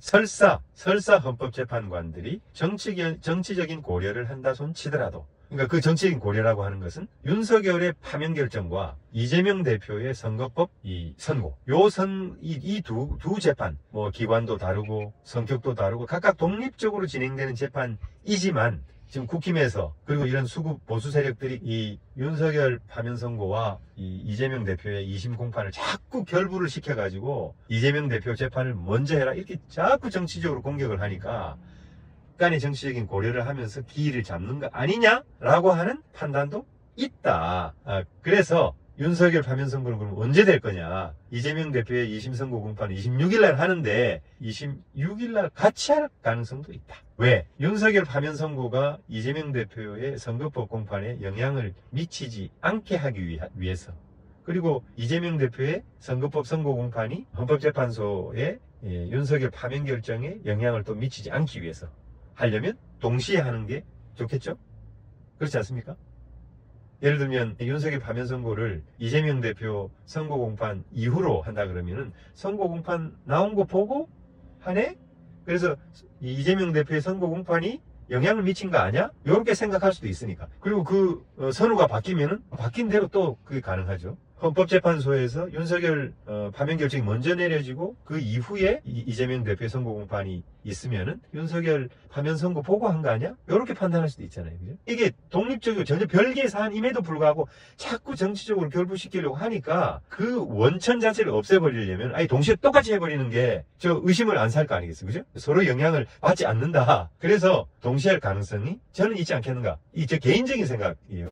설사 설사 헌법재판관들이 정치 정치적인 고려를 한다 손 치더라도 그러니까 그 정치적인 고려라고 하는 것은 윤석열의 파면 결정과 이재명 대표의 선거법 이 선고 요선이두 두 재판 뭐 기관도 다르고 성격도 다르고 각각 독립적으로 진행되는 재판이지만 지금 국힘에서 그리고 이런 수구 보수 세력들이 이 윤석열 파면 선고와 이 이재명 대표의 2심 공판을 자꾸 결부를 시켜가지고 이재명 대표 재판을 먼저 해라 이렇게 자꾸 정치적으로 공격을 하니까 간의 정치적인 고려를 하면서 기회를 잡는 거 아니냐라고 하는 판단도 있다. 아, 그래서 윤석열 파면 선거는 그럼 언제 될 거냐? 이재명 대표의 2심 선고 공판을 26일 날 하는데 26일 날 같이 할 가능성도 있다. 왜? 윤석열 파면 선고가 이재명 대표의 선거법 공판에 영향을 미치지 않게 하기 위해서 그리고 이재명 대표의 선거법 선고 공판이 헌법재판소의 예, 윤석열 파면 결정에 영향을 또 미치지 않기 위해서 하려면 동시에 하는 게 좋겠죠? 그렇지 않습니까? 예를 들면 윤석열 파면 선고를 이재명 대표 선고 공판 이후로 한다 그러면은 선고 공판 나온 거 보고 하네? 그래서 이 이재명 대표의 선거 공판이 영향을 미친 거 아니야? 이렇게 생각할 수도 있으니까. 그리고 그 어, 선우가 바뀌면은 바뀐 대로 또 그게 가능하죠. 헌법재판소에서 윤석열 어, 파면 결정이 먼저 내려지고 그 이후에 이- 이재명 대표의 선거 공판이 있으면은 윤석열 파면 선고 보고 한 거 아니야? 이렇게 판단할 수도 있잖아요. 그죠? 이게 독립적이고 전혀 별개의 사안임에도 불구하고 자꾸 정치적으로 결부시키려고 하니까 그 원천 자체를 없애버리려면 아예 동시에 똑같이 해버리는 게 저 의심을 안 살 거 아니겠어요? 그죠? 서로 영향을 받지 않는다. 그래서 동시에 할 가능성이 저는 있지 않겠는가. 이 제 개인적인 생각이에요.